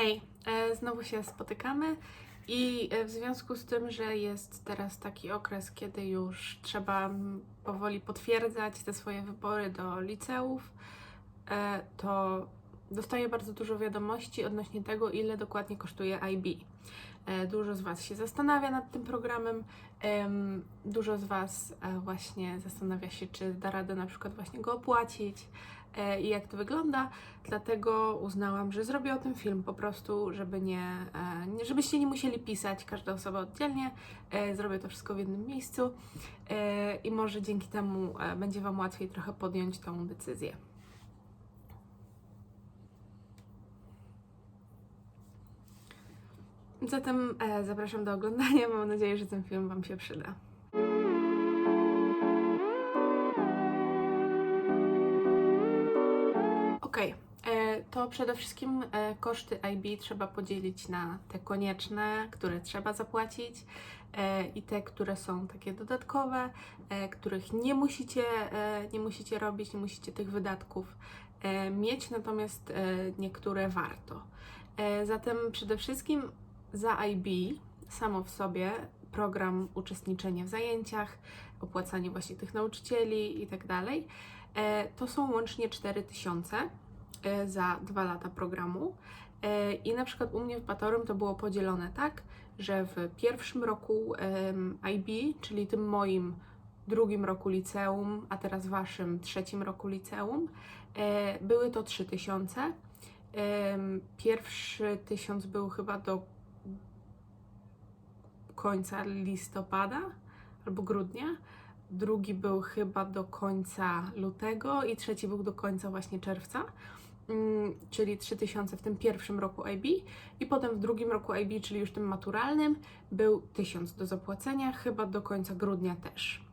Hej, e, znowu się spotykamy i e, w związku z tym, że jest teraz taki okres, kiedy już trzeba powoli potwierdzać te swoje wybory do liceów, e, to dostaję bardzo dużo wiadomości odnośnie tego, ile dokładnie kosztuje IB. Dużo z Was się zastanawia nad tym programem, em, dużo z Was właśnie zastanawia się, czy da radę na przykład właśnie go opłacić i jak to wygląda. Dlatego uznałam, że zrobię o tym film po prostu, żeby nie, e, żebyście nie musieli pisać każda osoba oddzielnie. E, Zrobię to wszystko w jednym miejscu e, i może dzięki temu e, będzie Wam łatwiej trochę podjąć tą decyzję. Zatem e, zapraszam do oglądania. Mam nadzieję, że ten film Wam się przyda. Okej, e, to przede wszystkim e, koszty IB trzeba podzielić na te konieczne, które trzeba zapłacić e, i te, które są takie dodatkowe, których nie musicie, nie musicie robić, nie musicie tych wydatków mieć, natomiast niektóre warto. Zatem przede wszystkim za IB samo w sobie program uczestniczenie w zajęciach, opłacanie właśnie tych nauczycieli i tak dalej, to są łącznie 4000 e, za dwa lata programu. E, I na przykład u mnie w Batorym to było podzielone tak, że w pierwszym roku IB, czyli tym moim drugim roku liceum, a teraz waszym trzecim roku liceum, e, były to 3000. Em, Pierwszy tysiąc był chyba do końca listopada albo grudnia. Drugi był chyba do końca lutego i trzeci był do końca właśnie czerwca. Mm, Czyli 3000 w tym pierwszym roku IB i potem w drugim roku IB, czyli już tym maturalnym, był 1000 do zapłacenia, chyba do końca grudnia też.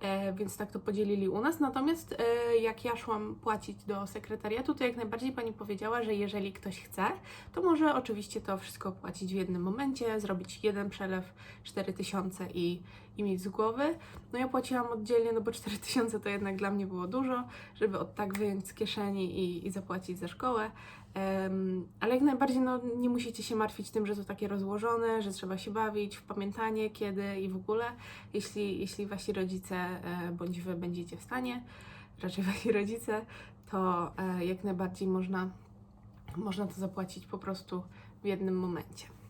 E, więc tak to podzielili u nas. Natomiast e, jak ja szłam płacić do sekretariatu, to jak najbardziej pani powiedziała, że jeżeli ktoś chce, to może oczywiście to wszystko opłacić w jednym momencie, zrobić jeden przelew 4000 i, i mieć z głowy. No ja płaciłam oddzielnie, no bo 4000 to jednak dla mnie było dużo, żeby od tak wyjąć z kieszeni i, i zapłacić za szkołę. Em, ale jak najbardziej no, nie musicie się martwić tym, że to takie rozłożone, że trzeba się bawić w pamiętanie, kiedy i w ogóle. Jeśli, jeśli wasi rodzice e, bądź wy będziecie w stanie, raczej wasi rodzice, to e, jak najbardziej można, można to zapłacić po prostu w jednym momencie.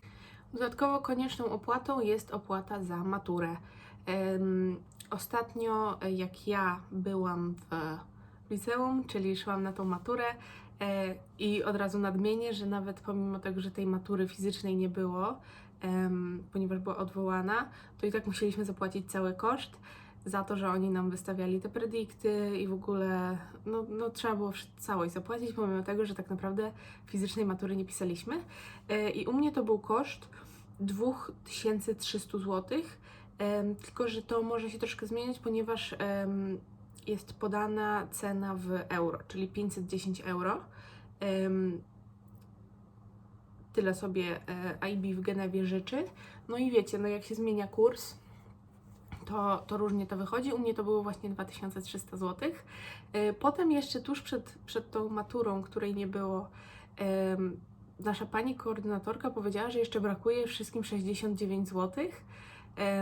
Dodatkowo konieczną opłatą jest opłata za maturę. Ostatnio, e, jak ja byłam w liceum, czyli szłam na tą maturę, e, i od razu nadmienię, że nawet pomimo tego, że tej matury fizycznej nie było, ponieważ była odwołana, to i tak musieliśmy zapłacić cały koszt za to, że oni nam wystawiali te predykty i w ogóle no, no, trzeba było całość zapłacić, pomimo tego, że tak naprawdę fizycznej matury nie pisaliśmy. E, I u mnie to był koszt 2300 zł, tylko że to może się troszkę zmieniać, ponieważ jest podana cena w euro, czyli 510 euro. Tyle sobie e, IB w Genewie życzy. No i wiecie, no jak się zmienia kurs, to, to różnie to wychodzi. U mnie to było właśnie 2300 zł. E, Potem jeszcze tuż przed, przed tą maturą, której nie było, nasza pani koordynatorka powiedziała, że jeszcze brakuje wszystkim 69 zł,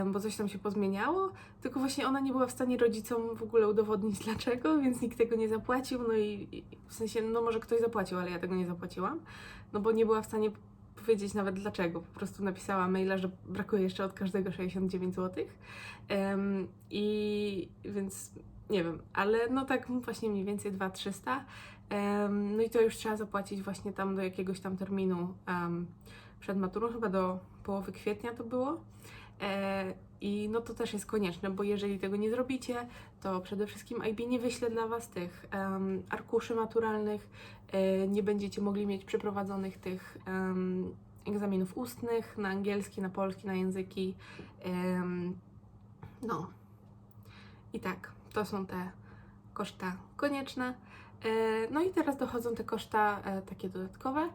bo coś tam się pozmieniało, tylko właśnie ona nie była w stanie rodzicom w ogóle udowodnić dlaczego, więc nikt tego nie zapłacił, no i w sensie, no może ktoś zapłacił, ale ja tego nie zapłaciłam, no bo nie była w stanie powiedzieć nawet dlaczego, po prostu napisała maila, że brakuje jeszcze od każdego 69 zł. Em, I więc nie wiem, ale no tak właśnie mniej więcej 2300. Em, no i to już trzeba zapłacić właśnie tam do jakiegoś tam terminu em, przed maturą, chyba do połowy kwietnia to było. E, I no to też jest konieczne, bo jeżeli tego nie zrobicie, to przede wszystkim IB nie wyśle dla Was tych em, arkuszy maturalnych, e, nie będziecie mogli mieć przeprowadzonych tych em, egzaminów ustnych na angielski, na polski, na języki. No. I tak, to są te koszta konieczne. E, No i teraz dochodzą te koszta e, takie dodatkowe.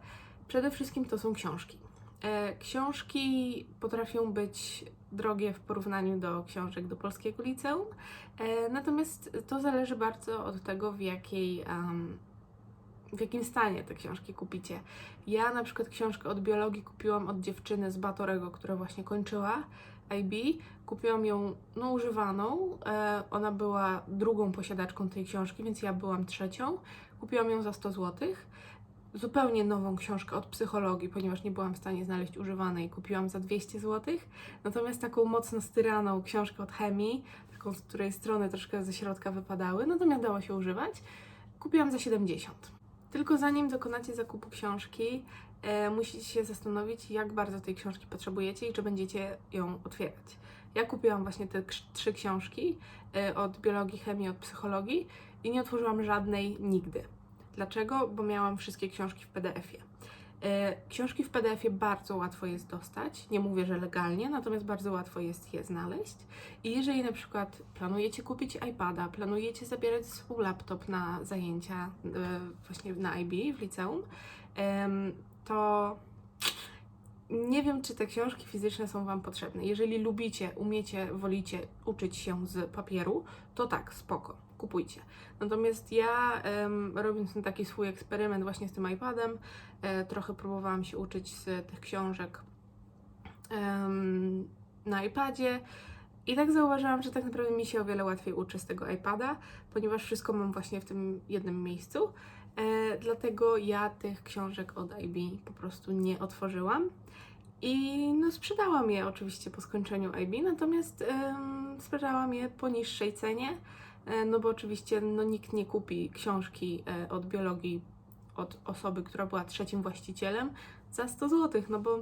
Przede wszystkim to są książki. E, Książki potrafią być drogie w porównaniu do książek do polskiego liceum, e, natomiast to zależy bardzo od tego, w jakiej, em, w jakim stanie te książki kupicie. Ja na przykład książkę od biologii kupiłam od dziewczyny z Batorego, która właśnie kończyła IB. Kupiłam ją no, używaną. E, ona była drugą posiadaczką tej książki, więc ja byłam trzecią. Kupiłam ją za 100 zł. Zupełnie nową książkę od psychologii, ponieważ nie byłam w stanie znaleźć używanej, kupiłam za 200 zł. Natomiast taką mocno styraną książkę od chemii, taką, z której strony troszkę ze środka wypadały, natomiast dało się używać, kupiłam za 70. Tylko zanim dokonacie zakupu książki, e, musicie się zastanowić, jak bardzo tej książki potrzebujecie i czy będziecie ją otwierać. Ja kupiłam właśnie te trzy książki e, od biologii, chemii, od psychologii i nie otworzyłam żadnej nigdy. Dlaczego? Bo miałam wszystkie książki w PDF-ie. E, Książki w PDF-ie bardzo łatwo jest dostać. Nie mówię, że legalnie, natomiast bardzo łatwo jest je znaleźć. I jeżeli na przykład planujecie kupić iPada, planujecie zabierać sobą laptop na zajęcia e, właśnie na IB w liceum, to nie wiem, czy te książki fizyczne są Wam potrzebne. Jeżeli lubicie, umiecie, wolicie uczyć się z papieru, to tak, spoko, kupujcie. Natomiast ja, robiąc ten taki swój eksperyment właśnie z tym iPadem, e, trochę próbowałam się uczyć z tych książek na iPadzie. I tak zauważyłam, że tak naprawdę mi się o wiele łatwiej uczy z tego iPada, ponieważ wszystko mam właśnie w tym jednym miejscu. E, dlatego ja tych książek od IB po prostu nie otworzyłam. I no, sprzedałam je oczywiście po skończeniu IB, natomiast em, sprzedałam je po niższej cenie, e, no bo oczywiście no, nikt nie kupi książki e, od biologii od osoby, która była trzecim właścicielem za 100 zł, no bo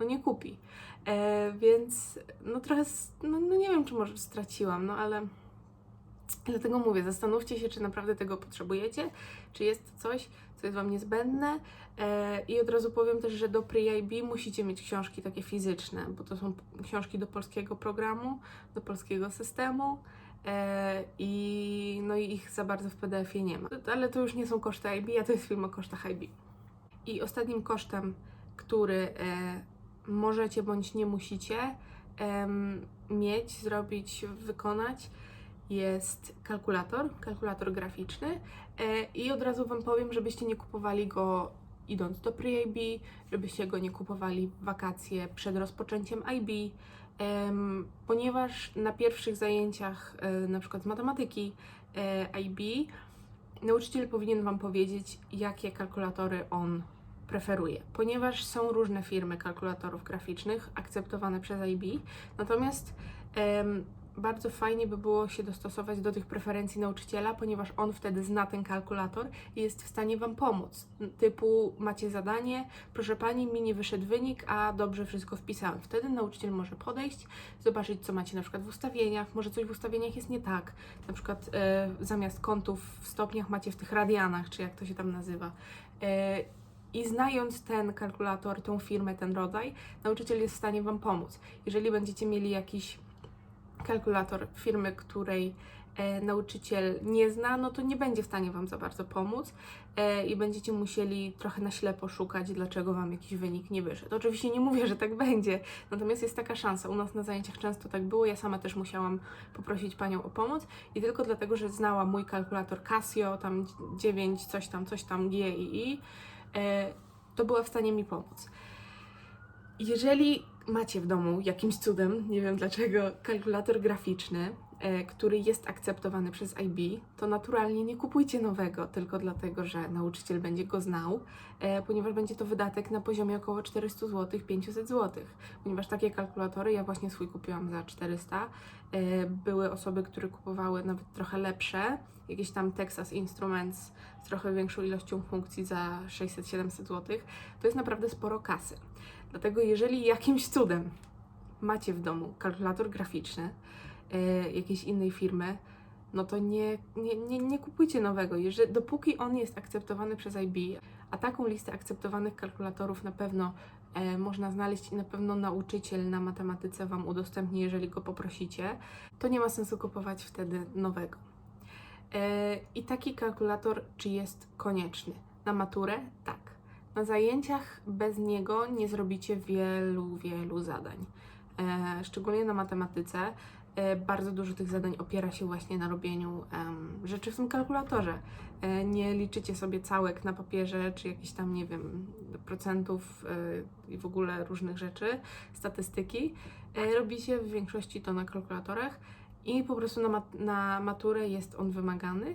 no nie kupi. E, więc no trochę, no, no nie wiem, czy może straciłam, no ale dlatego mówię, zastanówcie się, czy naprawdę tego potrzebujecie, czy jest coś, co jest Wam niezbędne. E, I od razu powiem też, że do pre-IB musicie mieć książki takie fizyczne, bo to są książki do polskiego programu, do polskiego systemu. E, I no i ich za bardzo w PDF-ie nie ma. Ale to już nie są koszty IB, a to jest film o kosztach IB. I ostatnim kosztem, który e, możecie bądź nie musicie mieć, zrobić, wykonać, jest kalkulator, kalkulator graficzny. E, I od razu Wam powiem, żebyście nie kupowali go idąc do pre-IB, żebyście go nie kupowali w wakacje przed rozpoczęciem IB, ponieważ na pierwszych zajęciach, e, na przykład z matematyki e, IB, nauczyciel powinien Wam powiedzieć, jakie kalkulatory on preferuje, ponieważ są różne firmy kalkulatorów graficznych akceptowane przez IB, natomiast bardzo fajnie by było się dostosować do tych preferencji nauczyciela, ponieważ on wtedy zna ten kalkulator i jest w stanie Wam pomóc. Typu macie zadanie, proszę Pani, mi nie wyszedł wynik, a dobrze wszystko wpisałem. Wtedy nauczyciel może podejść, zobaczyć, co macie na przykład w ustawieniach, może coś w ustawieniach jest nie tak. Na przykład e, zamiast kątów w stopniach macie w tych radianach, czy jak to się tam nazywa. E, i znając ten kalkulator, tą firmę, ten rodzaj, nauczyciel jest w stanie Wam pomóc. Jeżeli będziecie mieli jakiś kalkulator firmy, której e, nauczyciel nie zna, no to nie będzie w stanie Wam za bardzo pomóc e, i będziecie musieli trochę na ślepo szukać, dlaczego Wam jakiś wynik nie wyszedł. Oczywiście nie mówię, że tak będzie, natomiast jest taka szansa. U nas na zajęciach często tak było, ja sama też musiałam poprosić Panią o pomoc i tylko dlatego, że znała mój kalkulator Casio, tam 9, coś tam, coś tam, G i I, e, to była w stanie mi pomóc. Jeżeli macie w domu jakimś cudem, nie wiem dlaczego, kalkulator graficzny, e, który jest akceptowany przez IB, to naturalnie nie kupujcie nowego tylko dlatego, że nauczyciel będzie go znał, e, ponieważ będzie to wydatek na poziomie około 400 zł, 500 zł. Ponieważ takie kalkulatory, ja właśnie swój kupiłam za 400, e, były osoby, które kupowały nawet trochę lepsze, jakieś tam Texas Instruments z trochę większą ilością funkcji za 600-700 zł. To jest naprawdę sporo kasy. Dlatego jeżeli jakimś cudem macie w domu kalkulator graficzny e, jakiejś innej firmy, no to nie, nie, nie, nie kupujcie nowego, jeżeli, dopóki on jest akceptowany przez IB, a taką listę akceptowanych kalkulatorów na pewno e, można znaleźć i na pewno nauczyciel na matematyce Wam udostępni, jeżeli go poprosicie, to nie ma sensu kupować wtedy nowego. E, I taki kalkulator, czy jest konieczny? Na maturę? Tak. Na zajęciach bez niego nie zrobicie wielu, wielu zadań. E, szczególnie na matematyce. e, bardzo dużo tych zadań opiera się właśnie na robieniu rzeczy w tym kalkulatorze. E, nie liczycie sobie całek na papierze, czy jakichś tam, nie wiem, procentów e, i w ogóle różnych rzeczy, statystyki. E, robi się w większości to na kalkulatorach i po prostu na, mat- na maturę jest on wymagany.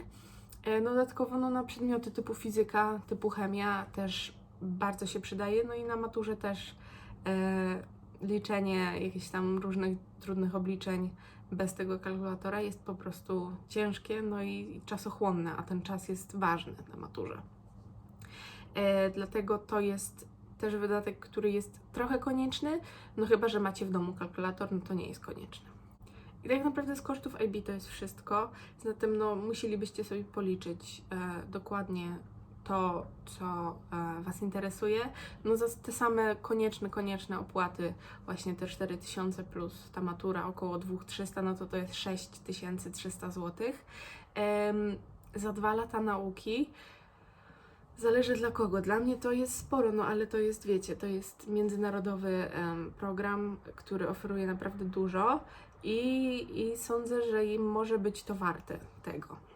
E, dodatkowo no, na przedmioty typu fizyka, typu chemia też bardzo się przydaje, no i na maturze też e, liczenie jakichś tam różnych trudnych obliczeń bez tego kalkulatora jest po prostu ciężkie, no i czasochłonne, a ten czas jest ważny na maturze. E, dlatego to jest też wydatek, który jest trochę konieczny, no chyba, że macie w domu kalkulator, no to nie jest konieczny. I tak naprawdę z kosztów IB to jest wszystko, zatem no musielibyście sobie policzyć e, dokładnie to, co e, Was interesuje. No za te same konieczne, konieczne opłaty, właśnie te 4000 plus ta matura około 2300, no to to jest 6300 zł. Za dwa lata nauki Zależy dla kogo. Dla mnie to jest sporo, no ale to jest, wiecie, to jest międzynarodowy program, który oferuje naprawdę dużo i, i sądzę, że im może być to warte tego.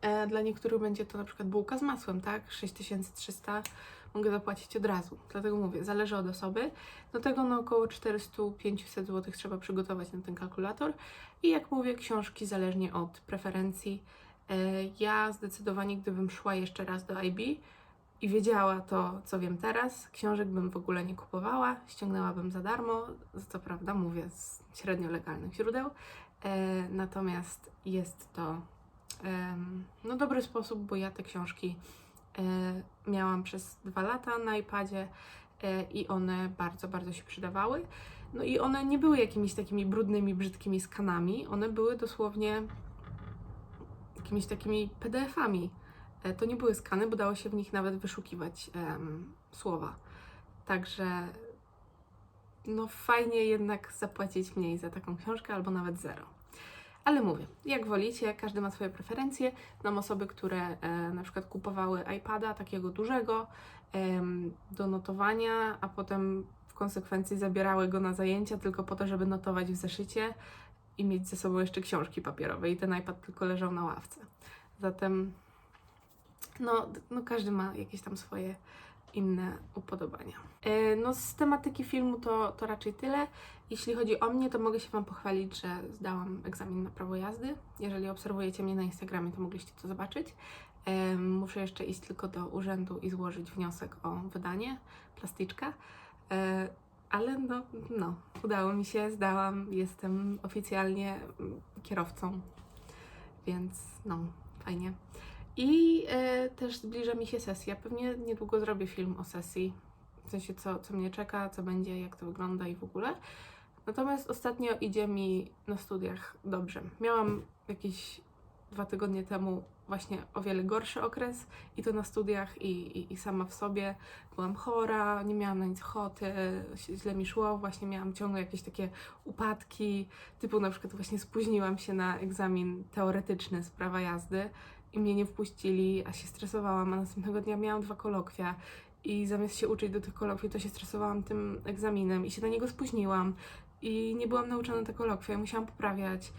E, dla niektórych będzie to na przykład bułka z masłem, tak? 6300 mogę zapłacić od razu. Dlatego mówię, zależy od osoby. Do tego no około 400-500 zł trzeba przygotować na ten kalkulator. I jak mówię, książki zależnie od preferencji. E, Ja zdecydowanie, gdybym szła jeszcze raz do IB i wiedziała to, co wiem teraz, książek bym w ogóle nie kupowała, ściągnęłabym za darmo, co prawda mówię z średnio legalnych źródeł, e, natomiast jest to no, dobry sposób, bo ja te książki e, miałam przez dwa lata na iPadzie e, i one bardzo, bardzo się przydawały. No i one nie były jakimiś takimi brudnymi, brzydkimi skanami, one były dosłownie jakimiś takimi PDF-ami. E, To nie były skany, bo dało się w nich nawet wyszukiwać em, słowa. Także no fajnie jednak zapłacić mniej za taką książkę albo nawet zero. Ale mówię, jak wolicie, każdy ma swoje preferencje. Znam osoby, które e, na przykład kupowały iPada takiego dużego em, do notowania, a potem w konsekwencji zabierały go na zajęcia tylko po to, żeby notować w zeszycie i mieć ze sobą jeszcze książki papierowe i ten iPad tylko leżał na ławce. Zatem no, no każdy ma jakieś tam swoje inne upodobania. E, No z tematyki filmu to, to raczej tyle. Jeśli chodzi o mnie, to mogę się Wam pochwalić, że zdałam egzamin na prawo jazdy. Jeżeli obserwujecie mnie na Instagramie, to mogliście to zobaczyć. Em, Muszę jeszcze iść tylko do urzędu i złożyć wniosek o wydanie plasticzka. E, Ale no, no, udało mi się, zdałam, jestem oficjalnie kierowcą, więc no, fajnie. I e, też zbliża mi się sesja. Pewnie niedługo zrobię film o sesji. W sensie, co, co mnie czeka, co będzie, jak to wygląda i w ogóle. Natomiast ostatnio idzie mi na studiach dobrze. Miałam jakieś dwa tygodnie temu właśnie o wiele gorszy okres i to na studiach i, i, i sama w sobie byłam chora, nie miałam na nic ochoty, źle mi szło, właśnie miałam ciągle jakieś takie upadki, typu na przykład właśnie spóźniłam się na egzamin teoretyczny z prawa jazdy i mnie nie wpuścili, a się stresowałam, a następnego dnia miałam dwa kolokwia i zamiast się uczyć do tych kolokwii, to się stresowałam tym egzaminem i się na niego spóźniłam i nie byłam nauczona te kolokwia, musiałam poprawiać.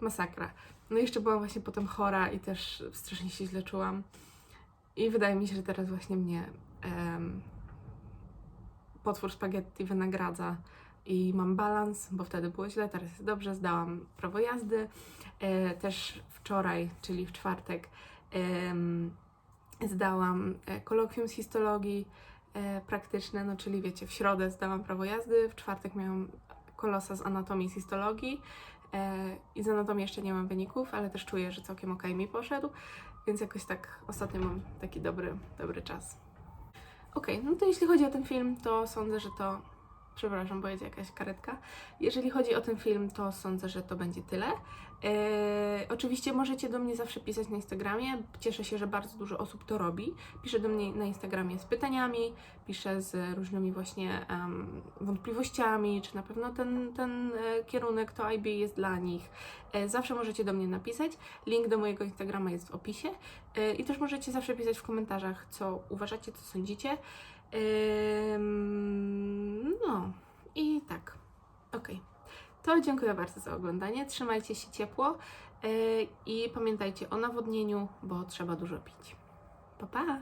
Masakra. No i jeszcze byłam właśnie potem chora i też strasznie się źle czułam. I wydaje mi się, że teraz właśnie mnie em, potwór spaghetti wynagradza i mam balans, bo wtedy było źle, teraz jest dobrze, zdałam prawo jazdy. E, też wczoraj, czyli w czwartek, zdałam e, kolokwium z histologii e, praktyczne, no czyli wiecie, w środę zdałam prawo jazdy, w czwartek miałam kolosa z anatomii i histologii i z anatomii jeszcze nie mam wyników, ale też czuję, że całkiem ok mi poszedł, więc jakoś tak ostatnio mam taki dobry, dobry czas. Okej, no to jeśli chodzi o ten film, to sądzę, że to. Przepraszam, bo jedzie jakaś karetka. Jeżeli chodzi o ten film, to sądzę, że to będzie tyle. Eee, oczywiście możecie do mnie zawsze pisać na Instagramie. Cieszę się, że bardzo dużo osób to robi. Pisze do mnie na Instagramie z pytaniami, pisze z różnymi właśnie em, wątpliwościami, czy na pewno ten, ten e, kierunek to IB jest dla nich. E, zawsze możecie do mnie napisać. Link do mojego Instagrama jest w opisie. E, I też możecie zawsze pisać w komentarzach, co uważacie, co sądzicie. No i tak. Okej. To dziękuję bardzo za oglądanie. Trzymajcie się ciepło yy, i pamiętajcie o nawodnieniu, bo trzeba dużo pić. Pa pa!